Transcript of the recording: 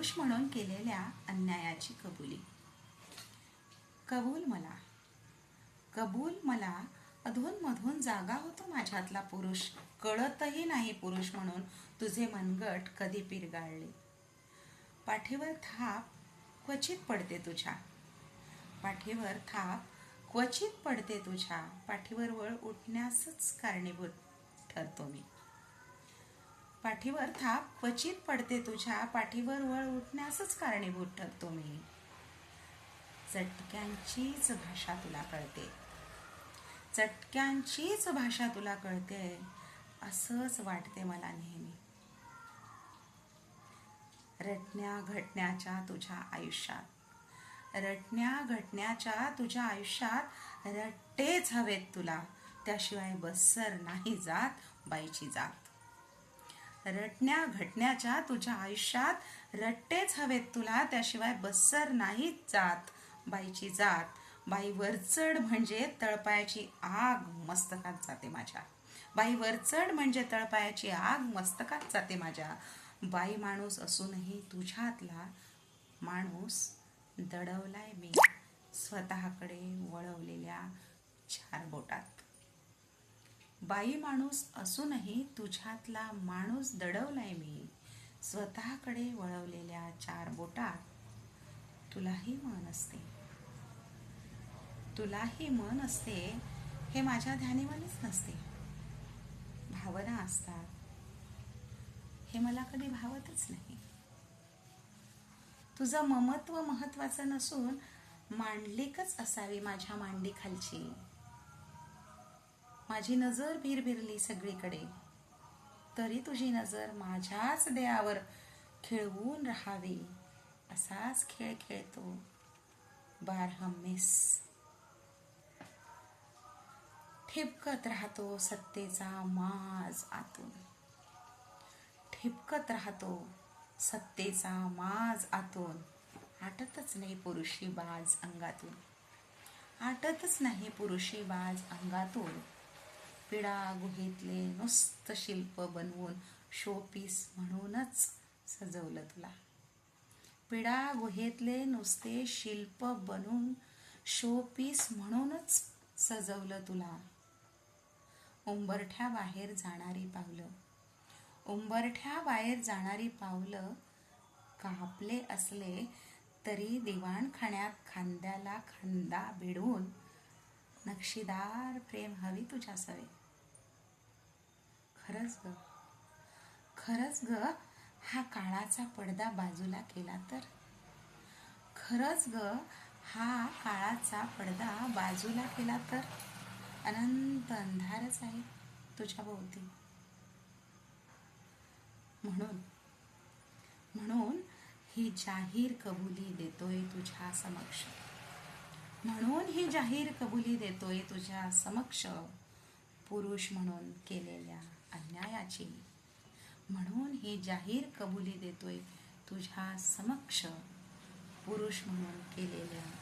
पुरुष म्हणून केलेल्या अन्यायाची कबुली. कबूल मला. कबूल मला. अधूनमधून जागा होतो माझ्यातला पुरुष. कळतही नाही पुरुष म्हणून तुझे मनगट कधी पिरगाळले. पाठीवर थाप क्वचित पडते तुझ्या. पाठीवर थाप क्वचित पडते तुझ्या. पाठीवर वळ उठण्यासच कारणीभूत ठरतो मी. पाठीवर थाप क्वचित पडते तुझ्या पाठीवर वळ उठण्यासच कारणीभूत ठरतो मी. चटक्यांचीच भाषा तुला कळते. चटक्यांचीच भाषा तुला कळते असंच वाटते मला नेहमी. रटण्या घटण्याच्या तुझ्या आयुष्यात. रटण्या घटण्याच्या तुझ्या आयुष्यात रट्टेच हवेत तुला. त्याशिवाय बस्सर नाही जात बाईची जात. रटण्या घटण्याच्या तुझ्या आयुष्यात रट्टेच हवेत तुला त्याशिवाय बस्सर नाहीच जात बाईची जात. बाई वरचढ म्हणजे तळपायाची आग मस्तकात जाते माझ्या. बाई वरचढ म्हणजे तळपायाची आग मस्तकात जाते माझ्या. बाई माणूस असूनही तुझ्यातला माणूस दडवलाय मी. स्वतःकडे वळवलेल्या चार बोटात बाई माणूस असूनही तुझ्यातला माणूस दडवलाय मी. स्वतःकडे वळवलेल्या चार बोटात तुलाही मन असते. तुलाही मन असते हे माझ्या ध्यानीवानीच नसते. भावना असतात. हे मला कधी भावतच नाही. तुझं ममत्व महत्वाचं नसून मांडलिकच असावी माझ्या मांडीखालची. माझी नजर भिरभिरली सगळीकडे. तरी तुझी नजर माझ्याच देहावर खेळवून राहावी असाच खेळ खेळतो. बार हम्मेस ठिपकत राहतो सत्तेचा माज आतून. ठिपकत राहतो सत्तेचा माज आतून. आटतच नाही पुरुषी बाज अंगातून. आटतच नाही पुरुषी बाज अंगातून. पिडा गुहेतले नुसतं शिल्प बनवून शोपीस म्हणूनच सजवलं तुला. पिडा गुहेतले नुसते शिल्प बनवून शोपीस म्हणूनच सजवलं तुला. उंबरठ्या बाहेर जाणारी पावलं. उंबरठ्या बाहेर जाणारी पावलं कापले असले तरी दिवाणखाण्यात खांद्याला खांदा भिडवून नक्षीदार प्रेम हवी तुझ्या सवे खरंच ग. खरंच ग हा काळाचा पडदा बाजूला केला तर? खरंच ग हा काळाचा पडदा बाजूला केला तर? अनंत अंधारच आहे तुझ्या भोवती. म्हणून म्हणून ही जाहीर कबुली देतोय तुझ्या समक्ष. म्हणून ही जाहीर कबुली देतोय तुझ्या समक्ष पुरुष म्हणून केलेल्या अन्यायाची. म्हणून ही जाहीर कबुली देतोय तुझ्या समक्ष पुरुष म्हणून केलेल्या